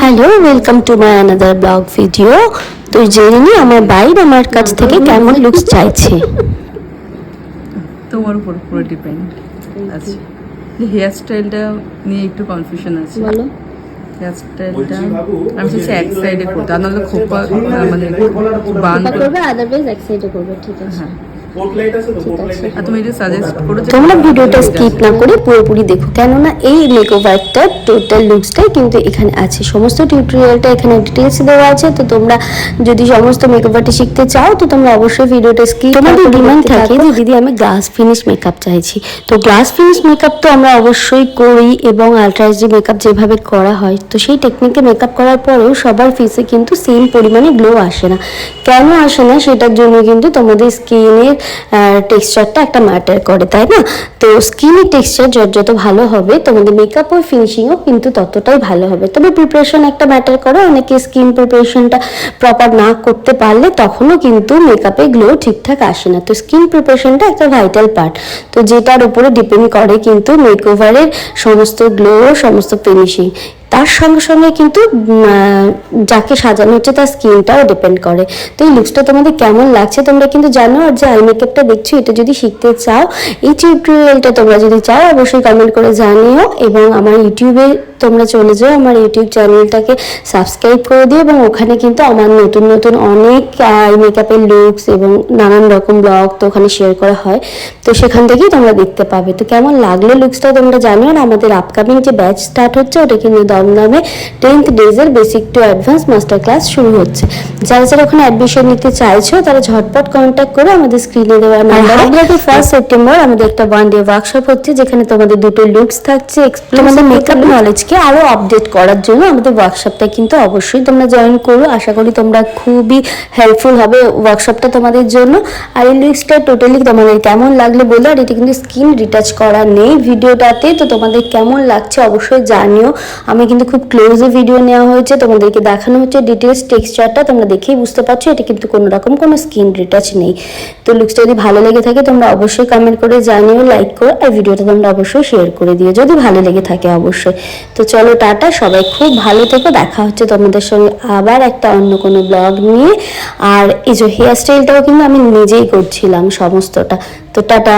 Hello welcome to my another blog video তো জেনে নিই আমার বাইর আমার কাছ থেকে কেমন লুকস চাইছে? তোমার উপর পুরো ডিপেন্ড আছে। হেয়ার স্টাইলটা নিয়ে একটু কনফিউশন আছে। বলো। হেয়ার স্টাইলটা আমি চাইছি এক সাইডে করতে। আর নাহলে খোপা মানে বান করবে আদারওয়াইজ এক সাইডে করবে ঠিক আছে। হ্যাঁ। তোমরা ভিডিওটা স্কিপ না করে পুরোপুরি দেখো। কেননা এই মেকওভারটা টোটাল লুকসটাই কিন্তু এখানে আছে। সমস্ত টিউটোরিয়ালটা এখানে ডিটেলস দেওয়া আছে। তো তোমরা যদি সমস্ত মেকওভারটা শিখতে চাও তো তোমরা অবশ্যই ভিডিওটা স্কিপ তোমাদের ডিমান্ড থাকে যে দিদি আমি গ্লাস ফিনিশ মেকআপ চাইছি। তো গ্লাস ফিনিশ মেকআপ তো আমরা অবশ্যই করি এবং আলট্রাস মেকআপ যেভাবে করা হয় তো সেই টেকনিকে মেকআপ করার পরেও সবার ফেসে কিন্তু সেম পরিমাণে গ্লো আসে না। কেন আসে না? সেটার জন্য কিন্তু তোমাদের স্কিনের টেক্সচারটা একটা ম্যাটার করে, তাই না? তো স্কিনের টেক্সচার যত যত ভালো হবে, তোমাদের মেকআপ ও ফিনিশিংও কিন্তু ততটাই ভালো হবে। তবে প্রিপারেশন একটা ম্যাটার করে, অনেকে স্কিন প্রিপারেশনটা প্রপার না করতে পারলে তখনও কিন্তু মেকআপে গ্লো ঠিকঠাক আসে না। তো স্কিন প্রিপারেশনটা একটা ভাইটাল পার্ট তো যেটার উপরে ডিপেন্ড করে কিন্তু মেকওভারের সমস্ত গ্লো সমস্ত ফিনিশিং তার সঙ্গে সঙ্গে কিন্তু যাকে সাজানো হচ্ছে তার স্কিনটাও ডিপেন্ড করে। তো এই লুকসটা তোমাদের কেমন লাগছে? তোমরা কিন্তু জানো আর যে আই মেকআপটা দেখছ, এটা যদি শিখতে চাও, এই টিউটোরিয়ালটা তোমরা যদি চাও, অবশ্যই কমেন্ট করে জানিও এবং আমার ইউটিউবে তোমরা চলে যাও। আমার ইউটিউব চ্যানেলটাকে সাবস্ক্রাইব করে দিও এবং ওখানে কিন্তু আমার নতুন নতুন অনেক আই মেকআপের লুকস এবং নানান রকম ব্লগ তো ওখানে শেয়ার করা হয়। তো সেখান থেকেই তোমরা দেখতে পাবে। তো কেমন লাগল লুকসটা তোমরা জানিও আর আমাদের আপকামিং যে ব্যাচ স্টার্ট হচ্ছে, ওটা কিন্তু দমদমে tenth ডেজের basic to advance master class শুরু হচ্ছে। যারা যারা ওখানে অ্যাডমিশন নিতে চাইছো তারা ঝটপট কন্ট্যাক্ট করে আমাদের স্ক্রিনে দেওয়া নাম্বারে ফার্স্ট সেপ্টেম্বর আমাদের একটা ওয়ান ডে ওয়ার্কশপ হচ্ছে যেখানে তোমাদের দুটো লুকস থাকছে তোমাদের মেকআপ নলেজকে আরও আপডেট করার জন্য আমাদের ওয়ার্কশপটা কিন্তু অবশ্যই তোমরা জয়েন করো। আশা করি তোমরা খুবই হেল্পফুল হবে ওয়ার্কশপটা তোমাদের জন্য। আর এই লুকসটা টোটালি তোমাদের কেমন লাগলে বলো আর এটা কিন্তু স্কিন রিটাচ করা নেই ভিডিওটাতে তো তোমাদের কেমন লাগছে অবশ্যই জানিও। আমি কিন্তু খুব ক্লোজে ভিডিও নেওয়া হয়েছে। তোমাদেরকে দেখানো হচ্ছে ডিটেলস টেক্সচারটা তোমরা দেখেই বুঝতে পারছ, এটা কিন্তু কোনো রকম কোনো স্কিন রিটাচ নেই। তো লুকসটা যদি ভালো লেগে থাকে, তোমরা অবশ্যই কমেন্ট করে জানিও লাইক করো, আর ভিডিওটা তোমরা অবশ্যই শেয়ার করে দিও। যদি ভালো লেগে থাকে, অবশ্যই। তো চলো, টাটা, সবাই খুব ভালো থেকো। দেখা হচ্ছে তোমাদের সঙ্গে আবার একটা অন্য কোনো ব্লগ নিয়ে। আর এই যে হেয়ার স্টাইলটাও কিন্তু আমি নিজেই করছিলাম সমস্তটা। তো টাটা।